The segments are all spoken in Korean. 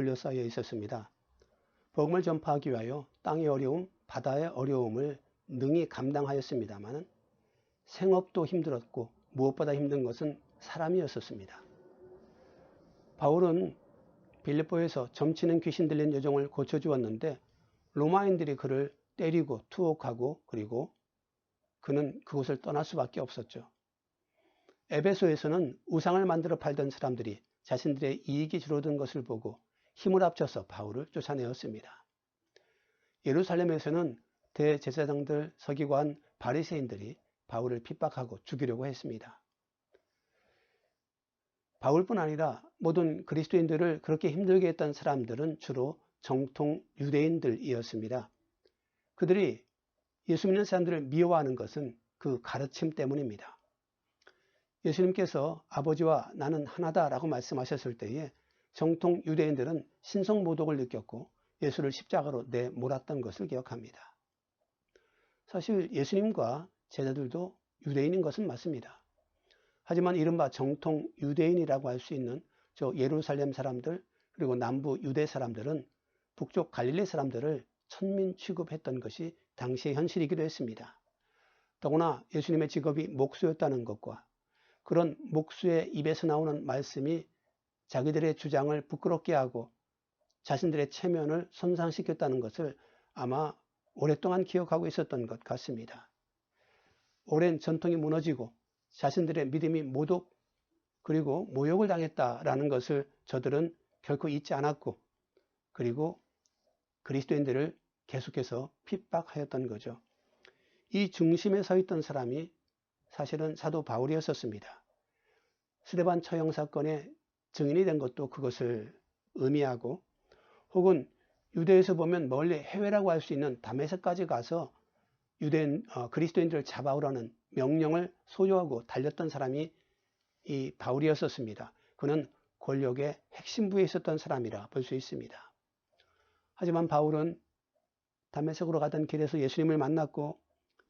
둘러싸여 있었습니다. 복음을 전파하기 위하여 땅의 어려움, 바다의 어려움을 능히 감당하였습니다만 생업도 힘들었고 무엇보다 힘든 것은 사람이었었습니다. 바울은 빌립보에서 점치는 귀신 들린 여종을 고쳐주었는데 로마인들이 그를 때리고 투옥하고 그리고 그는 그곳을 떠날 수밖에 없었죠. 에베소에서는 우상을 만들어 팔던 사람들이 자신들의 이익이 줄어든 것을 보고 힘을 합쳐서 바울을 쫓아내었습니다. 예루살렘에서는 대제사장들, 서기관, 바리새인들이 바울을 핍박하고 죽이려고 했습니다. 바울뿐 아니라 모든 그리스도인들을 그렇게 힘들게 했던 사람들은 주로 정통 유대인들이었습니다. 그들이 예수 믿는 사람들을 미워하는 것은 그 가르침 때문입니다. 예수님께서 아버지와 나는 하나다라고 말씀하셨을 때에 정통 유대인들은 신성모독을 느꼈고 예수를 십자가로 내몰았던 것을 기억합니다. 사실 예수님과 제자들도 유대인인 것은 맞습니다. 하지만 이른바 정통 유대인이라고 할 수 있는 저 예루살렘 사람들 그리고 남부 유대 사람들은 북쪽 갈릴리 사람들을 천민 취급했던 것이 당시의 현실이기도 했습니다. 더구나 예수님의 직업이 목수였다는 것과 그런 목수의 입에서 나오는 말씀이 자기들의 주장을 부끄럽게 하고 자신들의 체면을 손상시켰다는 것을 아마 오랫동안 기억하고 있었던 것 같습니다. 오랜 전통이 무너지고 자신들의 믿음이 모독 그리고 모욕을 당했다라는 것을 저들은 결코 잊지 않았고 그리고 그리스도인들을 계속해서 핍박하였던 거죠. 이 중심에 서 있던 사람이 사실은 사도 바울이었었습니다. 스데반 처형 사건의 증인이 된 것도 그것을 의미하고 혹은 유대에서 보면 멀리 해외라고 할 수 있는 담에색까지 가서 유대인 어, 그리스도인들을 잡아오라는 명령을 소유하고 달렸던 사람이 이 바울이었었습니다. 그는 권력의 핵심부에 있었던 사람이라 볼 수 있습니다. 하지만 바울은 담에색으로 가던 길에서 예수님을 만났고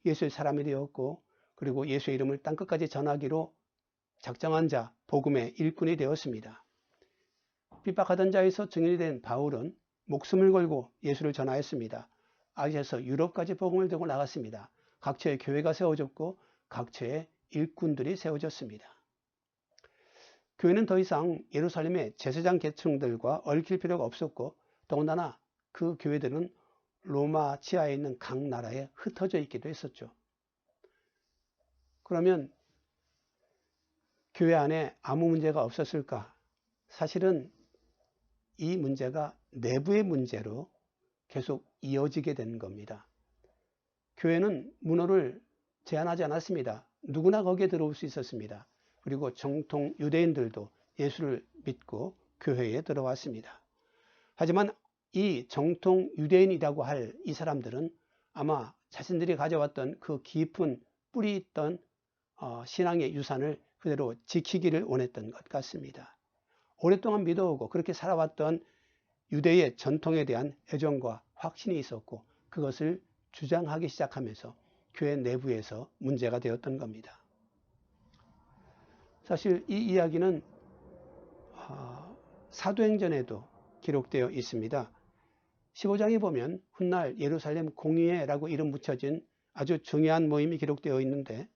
예수의 사람이 되었고 그리고 예수의 이름을 땅끝까지 전하기로 작정한 자 복음의 일꾼이 되었습니다. 핍박하던 자에서 증인이 된 바울은 목숨을 걸고 예수를 전하였습니다. 아시아에서 유럽까지 복음을 들고 나갔습니다. 각처에 교회가 세워졌고 각처에 일꾼들이 세워졌습니다. 교회는 더 이상 예루살렘의 제사장 계층들과 얽힐 필요가 없었고 더군다나 그 교회들은 로마 지하에 있는 각 나라에 흩어져 있기도 했었죠. 그러면 교회 안에 아무 문제가 없었을까? 사실은 이 문제가 내부의 문제로 계속 이어지게 된 겁니다. 교회는 문호를 제한하지 않았습니다. 누구나 거기에 들어올 수 있었습니다. 그리고 정통 유대인들도 예수를 믿고 교회에 들어왔습니다. 하지만 이 정통 유대인이라고 할 이 사람들은 아마 자신들이 가져왔던 그 깊은 뿌리 있던 어, 신앙의 유산을 그대로 지키기를 원했던 것 같습니다. 오랫동안 믿어오고 그렇게 살아왔던 유대의 전통에 대한 애정과 확신이 있었고 그것을 주장하기 시작하면서 교회 내부에서 문제가 되었던 겁니다. 사실 이 이야기는 아, 사도행전에도 기록되어 있습니다. 15장에 보면 훗날 예루살렘 공의회라고 이름 붙여진 아주 중요한 모임이 기록되어 있는데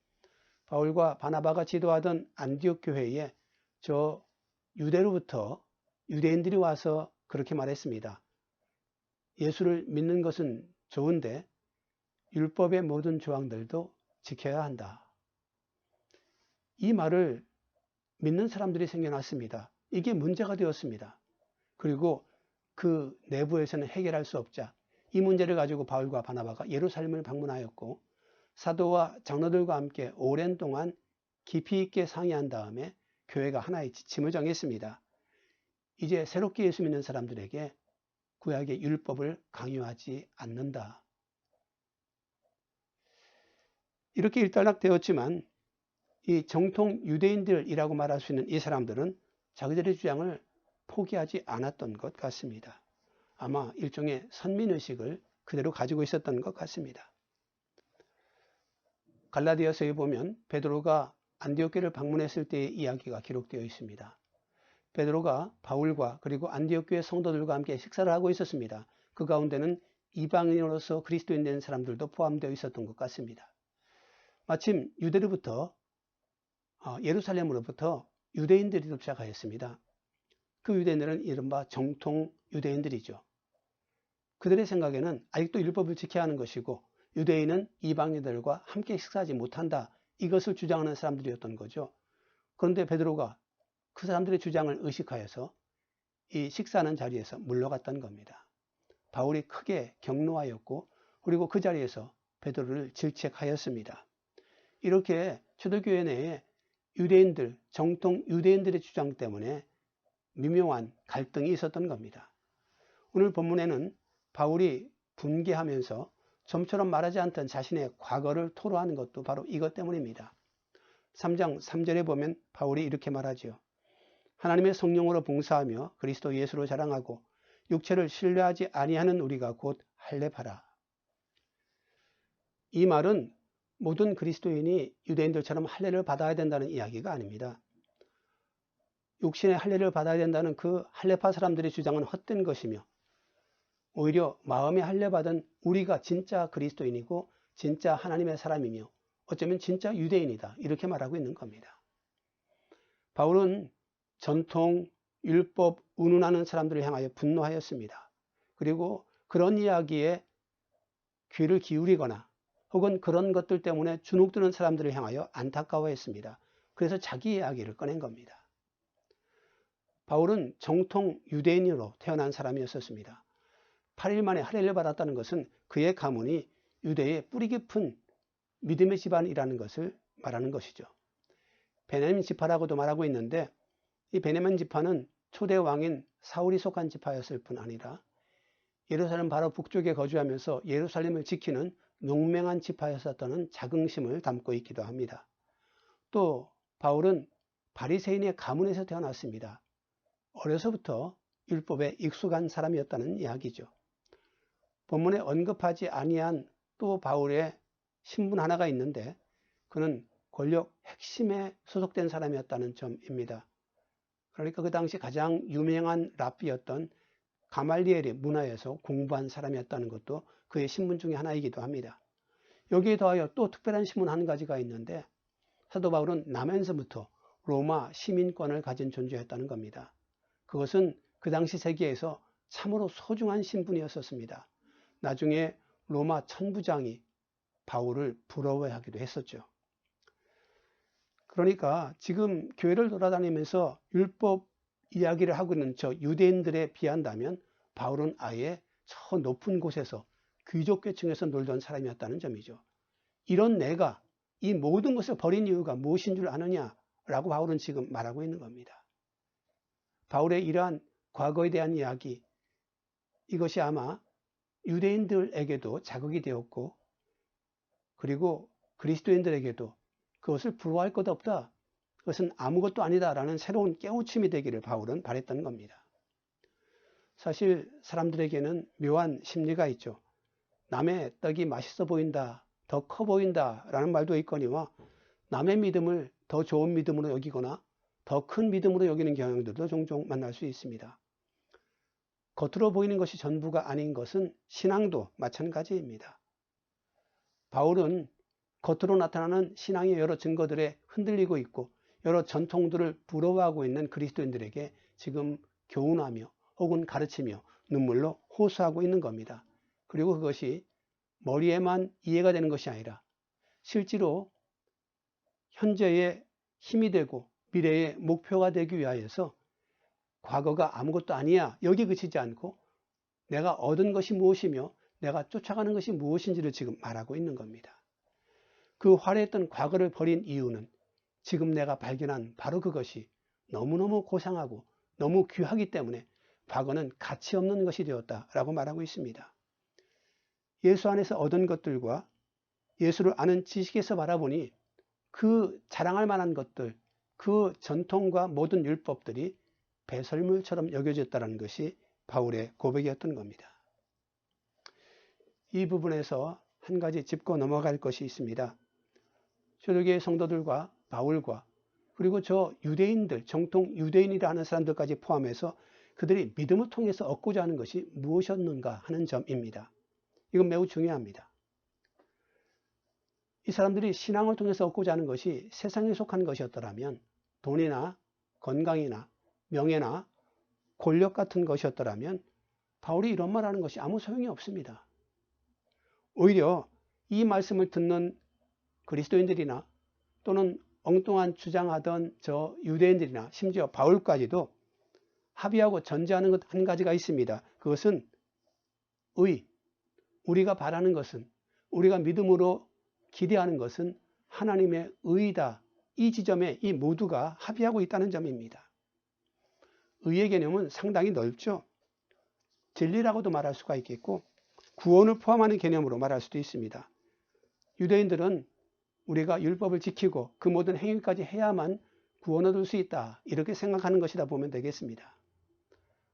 바울과 바나바가 지도하던 안디옥 교회에 저 유대로부터 유대인들이 와서 그렇게 말했습니다. 예수를 믿는 것은 좋은데 율법의 모든 조항들도 지켜야 한다. 이 말을 믿는 사람들이 생겨났습니다. 이게 문제가 되었습니다. 그리고 그 내부에서는 해결할 수 없자 이 문제를 가지고 바울과 바나바가 예루살렘을 방문하였고 사도와 장로들과 함께 오랜 동안 깊이 있게 상의한 다음에 교회가 하나의 지침을 정했습니다. 이제 새롭게 예수 믿는 사람들에게 구약의 율법을 강요하지 않는다. 이렇게 일단락되었지만 이 정통 유대인들이라고 말할 수 있는 이 사람들은 자기들의 주장을 포기하지 않았던 것 같습니다. 아마 일종의 선민의식을 그대로 가지고 있었던 것 같습니다. 갈라디아서에 보면 베드로가 안디옥교를 방문했을 때의 이야기가 기록되어 있습니다. 베드로가 바울과 그리고 안디옥 교회 성도들과 함께 식사를 하고 있었습니다. 그 가운데는 이방인으로서 그리스도인 된 사람들도 포함되어 있었던 것 같습니다. 마침 유대로부터 어, 예루살렘으로부터 유대인들이 도착하였습니다. 그 유대인들은 이른바 정통 유대인들이죠. 그들의 생각에는 아직도 율법을 지켜야 하는 것이고 유대인은 이방인들과 함께 식사하지 못한다. 이것을 주장하는 사람들이었던 거죠. 그런데 베드로가 그 사람들의 주장을 의식하여서 이 식사하는 자리에서 물러갔던 겁니다. 바울이 크게 경노하였고 그리고 그 자리에서 베드로를 질책하였습니다. 이렇게 초대교회 내에 유대인들, 정통 유대인들의 주장 때문에 미묘한 갈등이 있었던 겁니다. 오늘 본문에는 바울이 분개하면서 좀처럼 말하지 않던 자신의 과거를 토로하는 것도 바로 이것 때문입니다. 3장 3절에 보면 바울이 이렇게 말하지요. 하나님의 성령으로 봉사하며 그리스도 예수로 자랑하고 육체를 신뢰하지 아니하는 우리가 곧 할례하라. 이 말은 모든 그리스도인이 유대인들처럼 할례를 받아야 된다는 이야기가 아닙니다. 육신의 할례를 받아야 된다는 그 할례파 사람들의 주장은 헛된 것이며 오히려 마음의 할례 받은 우리가 진짜 그리스도인이고 진짜 하나님의 사람이며 어쩌면 진짜 유대인이다 이렇게 말하고 있는 겁니다. 바울은 전통, 율법, 운운하는 사람들을 향하여 분노하였습니다. 그리고 그런 이야기에 귀를 기울이거나 혹은 그런 것들 때문에 주눅드는 사람들을 향하여 안타까워했습니다. 그래서 자기 이야기를 꺼낸 겁니다. 바울은 정통 유대인으로 태어난 사람이었습니다. 8일 만에 할례를 받았다는 것은 그의 가문이 유대의 뿌리 깊은 믿음의 집안이라는 것을 말하는 것이죠. 베냐민 지파라고도 말하고 있는데 이 베냐민 지파는 초대 왕인 사울이 속한 지파였을 뿐 아니라 예루살렘 바로 북쪽에 거주하면서 예루살렘을 지키는 용맹한 지파였었다는 자긍심을 담고 있기도 합니다. 또 바울은 바리새인의 가문에서 태어났습니다. 어려서부터 율법에 익숙한 사람이었다는 이야기죠. 본문에 언급하지 아니한 또 바울의 신분 하나가 있는데 그는 권력 핵심에 소속된 사람이었다는 점입니다. 그러니까 그 당시 가장 유명한 랍비였던 가말리엘의 문화에서 공부한 사람이었다는 것도 그의 신분 중의 하나이기도 합니다. 여기에 더하여 또 특별한 신분 한 가지가 있는데 사도 바울은 남에서부터 로마 시민권을 가진 존재였다는 겁니다. 그것은 그 당시 세계에서 참으로 소중한 신분이었었습니다. 나중에 로마 천부장이 바울을 부러워하기도 했었죠. 그러니까 지금 교회를 돌아다니면서 율법 이야기를 하고 있는 저 유대인들에 비한다면 바울은 아예 저 높은 곳에서 귀족 계층에서 놀던 사람이었다는 점이죠. 이런 내가 이 모든 것을 버린 이유가 무엇인 줄 아느냐 라고 바울은 지금 말하고 있는 겁니다. 바울의 이러한 과거에 대한 이야기 이것이 아마 유대인들에게도 자극이 되었고 그리고 그리스도인들에게도 그것을 부러워할 것 없다. 그것은 아무것도 아니다라는 새로운 깨우침이 되기를 바울은 바랬던 겁니다. 사실 사람들에게는 묘한 심리가 있죠. 남의 떡이 맛있어 보인다, 더 커 보인다 라는 말도 있거니와 남의 믿음을 더 좋은 믿음으로 여기거나 더 큰 믿음으로 여기는 경향들도 종종 만날 수 있습니다. 겉으로 보이는 것이 전부가 아닌 것은 신앙도 마찬가지입니다. 바울은 겉으로 나타나는 신앙의 여러 증거들에 흔들리고 있고 여러 전통들을 부러워하고 있는 그리스도인들에게 지금 교훈하며 혹은 가르치며 눈물로 호소하고 있는 겁니다. 그리고 그것이 머리에만 이해가 되는 것이 아니라 실제로 현재의 힘이 되고 미래의 목표가 되기 위하여서 과거가 아무것도 아니야. 여기 그치지 않고 내가 얻은 것이 무엇이며 내가 쫓아가는 것이 무엇인지를 지금 말하고 있는 겁니다. 그 화려했던 과거를 버린 이유는 지금 내가 발견한 바로 그것이 너무너무 고상하고 너무 귀하기 때문에 과거는 가치 없는 것이 되었다 라고 말하고 있습니다. 예수 안에서 얻은 것들과 예수를 아는 지식에서 바라보니 그 자랑할 만한 것들, 그 전통과 모든 율법들이 배설물처럼 여겨졌다는 것이 바울의 고백이었던 겁니다. 이 부분에서 한 가지 짚고 넘어갈 것이 있습니다. 초대교회 성도들과 바울과 그리고 저 유대인들, 정통 유대인이라 하는 사람들까지 포함해서 그들이 믿음을 통해서 얻고자 하는 것이 무엇이었는가 하는 점입니다. 이건 매우 중요합니다. 이 사람들이 신앙을 통해서 얻고자 하는 것이 세상에 속한 것이었더라면 돈이나 건강이나 명예나 권력 같은 것이었더라면 바울이 이런 말 하는 것이 아무 소용이 없습니다. 오히려 이 말씀을 듣는 그리스도인들이나 또는 엉뚱한 주장하던 저 유대인들이나 심지어 바울까지도 합의하고 전제하는 것 한 가지가 있습니다. 그것은 의. 우리가 바라는 것은 우리가 믿음으로 기대하는 것은 하나님의 의다. 이 지점에 이 모두가 합의하고 있다는 점입니다. 의의 개념은 상당히 넓죠. 진리라고도 말할 수가 있겠고 구원을 포함하는 개념으로 말할 수도 있습니다. 유대인들은 우리가 율법을 지키고 그 모든 행위까지 해야만 구원 얻을 수 있다. 이렇게 생각하는 것이다 보면 되겠습니다.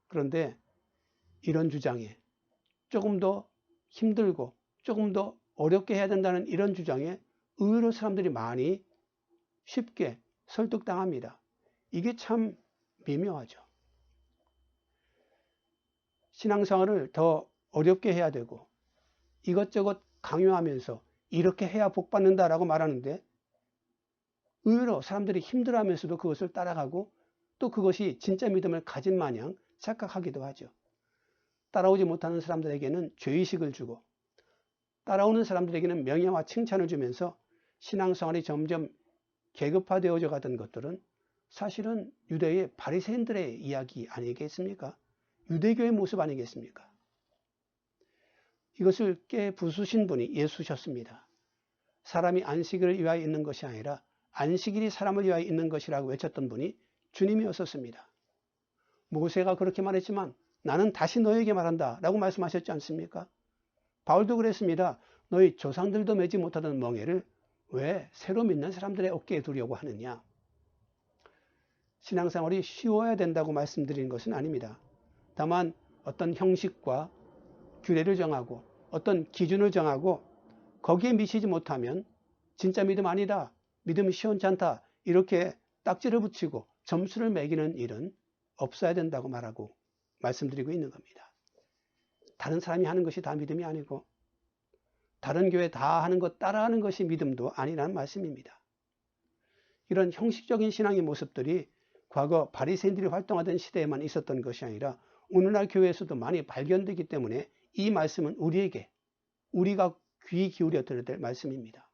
그런데 이런 주장에 조금 더 힘들고 조금 더 어렵게 해야 된다는 이런 주장에 의외로 사람들이 많이 쉽게 설득당합니다. 이게 참 미묘하죠. 신앙생활을 더 어렵게 해야 되고 이것저것 강요하면서 이렇게 해야 복 받는다라고 말하는데 의외로 사람들이 힘들어하면서도 그것을 따라가고 또 그것이 진짜 믿음을 가진 마냥 착각하기도 하죠. 따라오지 못하는 사람들에게는 죄의식을 주고 따라오는 사람들에게는 명예와 칭찬을 주면서 신앙생활이 점점 계급화되어져 가던 것들은 사실은 유대의 바리새인들의 이야기 아니겠습니까? 유대교의 모습 아니겠습니까? 이것을 깨 부수신 분이 예수셨습니다. 사람이 안식일을 위하여 있는 것이 아니라 안식일이 사람을 위하여 있는 것이라고 외쳤던 분이 주님이었었습니다. 모세가 그렇게 말했지만 나는 다시 너에게 말한다 라고 말씀하셨지 않습니까? 바울도 그랬습니다. 너희 조상들도 매지 못하던 멍에를 왜 새로 믿는 사람들의 어깨에 두려고 하느냐? 신앙생활이 쉬워야 된다고 말씀드리는 것은 아닙니다. 다만 어떤 형식과 규례를 정하고 어떤 기준을 정하고 거기에 미치지 못하면 진짜 믿음 아니다. 믿음이 시원치 않다. 이렇게 딱지를 붙이고 점수를 매기는 일은 없어야 된다고 말하고 말씀드리고 있는 겁니다. 다른 사람이 하는 것이 다 믿음이 아니고 다른 교회 다 하는 것 따라하는 것이 믿음도 아니라는 말씀입니다. 이런 형식적인 신앙의 모습들이 과거 바리새인들이 활동하던 시대에만 있었던 것이 아니라 오늘날 교회에서도 많이 발견되기 때문에 이 말씀은 우리에게 우리가 귀 기울여 들어야 될 말씀입니다.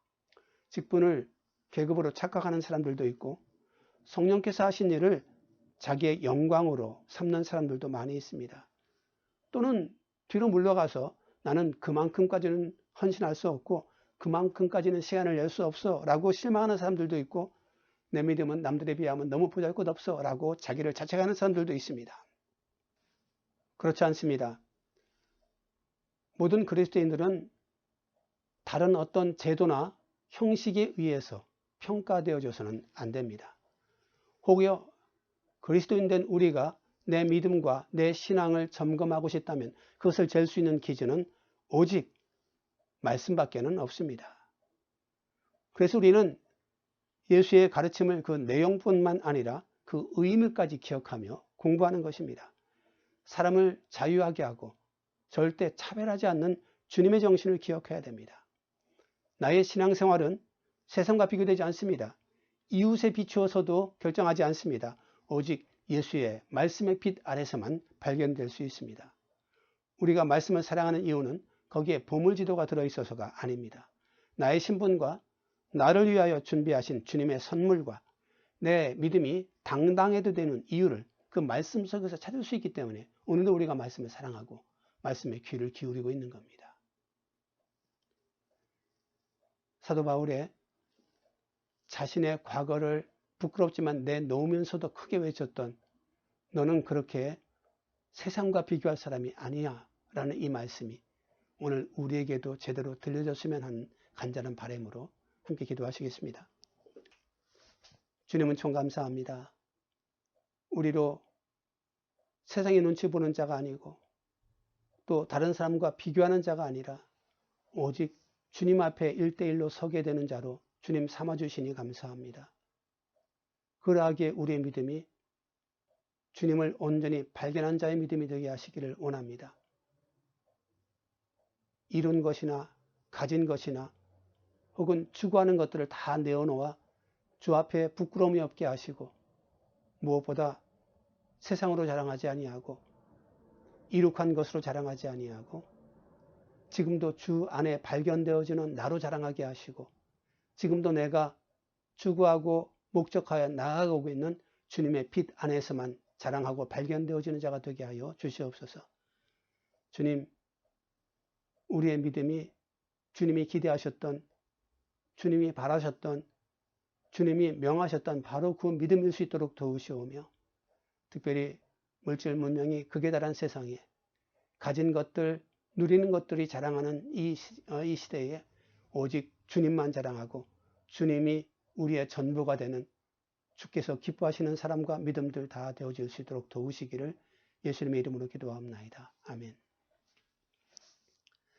직분을 계급으로 착각하는 사람들도 있고 성령께서 하신 일을 자기의 영광으로 삼는 사람들도 많이 있습니다. 또는 뒤로 물러가서 나는 그만큼까지는 헌신할 수 없고 그만큼까지는 시간을 낼 수 없어 라고 실망하는 사람들도 있고 내 믿음은 남들에 비하면 너무 보잘것없어 라고 자기를 자책하는 사람들도 있습니다. 그렇지 않습니다. 모든 그리스도인들은 다른 어떤 제도나 형식에 의해서 평가되어져서는 안 됩니다. 혹여 그리스도인 된 우리가 내 믿음과 내 신앙을 점검하고 싶다면 그것을 잴 수 있는 기준은 오직 말씀밖에는 없습니다. 그래서 우리는 예수의 가르침을 그 내용뿐만 아니라 그 의미까지 기억하며 공부하는 것입니다. 사람을 자유하게 하고 절대 차별하지 않는 주님의 정신을 기억해야 됩니다. 나의 신앙생활은 세상과 비교되지 않습니다. 이웃에 비추어서도 결정하지 않습니다. 오직 예수의 말씀의 빛 아래서만 발견될 수 있습니다. 우리가 말씀을 사랑하는 이유는 거기에 보물지도가 들어있어서가 아닙니다. 나의 신분과 나를 위하여 준비하신 주님의 선물과 내 믿음이 당당해도 되는 이유를 그 말씀 속에서 찾을 수 있기 때문에 오늘도 우리가 말씀을 사랑하고 말씀에 귀를 기울이고 있는 겁니다. 사도 바울의 자신의 과거를 부끄럽지만 내놓으면서도 크게 외쳤던 너는 그렇게 세상과 비교할 사람이 아니야 라는 이 말씀이 오늘 우리에게도 제대로 들려졌으면 하는 간절한 바램으로 함께 기도하시겠습니다. 주님은 총 감사합니다. 우리로 세상의 눈치 보는 자가 아니고 또 다른 사람과 비교하는 자가 아니라 오직 주님 앞에 일대일로 서게 되는 자로 주님 삼아주시니 감사합니다. 그러하기에 우리의 믿음이 주님을 온전히 발견한 자의 믿음이 되게 하시기를 원합니다. 이룬 것이나 가진 것이나 혹은 추구하는 것들을 다 내어놓아 주 앞에 부끄러움이 없게 하시고 무엇보다 세상으로 자랑하지 아니하고 이룩한 것으로 자랑하지 아니하고 지금도 주 안에 발견되어지는 나로 자랑하게 하시고 지금도 내가 추구하고 목적하여 나아가고 있는 주님의 빛 안에서만 자랑하고 발견되어지는 자가 되게 하여 주시옵소서. 주님, 우리의 믿음이 주님이 기대하셨던 주님이 바라셨던 주님이 명하셨던 바로 그 믿음일 수 있도록 도우시오며 특별히 물질 문명이 극에 달한 세상에 가진 것들 누리는 것들이 자랑하는 이, 어, 이 시대에 오직 주님만 자랑하고 주님이 우리의 전부가 되는 주께서 기뻐하시는 사람과 믿음들 다 되어질 수 있도록 도우시기를 예수님의 이름으로 기도합나이다. 아멘.